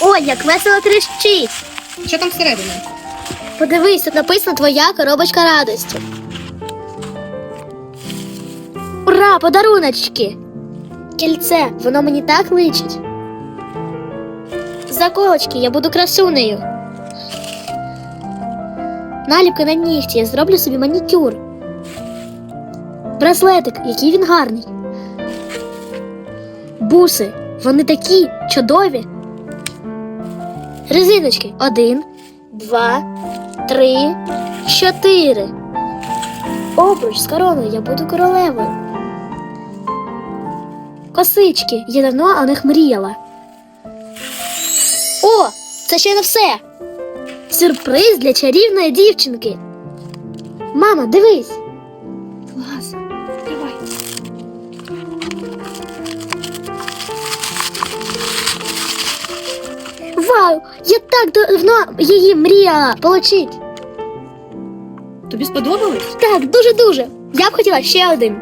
Ой, як весело тріщить. Що там всередині? Подивись, тут написано твоя коробочка радості. Ура, подаруночки! Кільце, воно мені так личить. Заколочки, я буду красунею. Наліпки на нігті, я зроблю собі манікюр. Браслетик, який він гарний. Буси, вони такі чудові. Резиночки. Один, два, три, чотири. Обруч з короною, я буду королевою. Косички, я давно о них мріяла. О, це ще не все. Сюрприз для чарівної дівчинки. Мама, дивись. Вау! Я так давно її мріяла получить. Тобі сподобалось? Так, дуже-дуже. Я б хотіла ще один.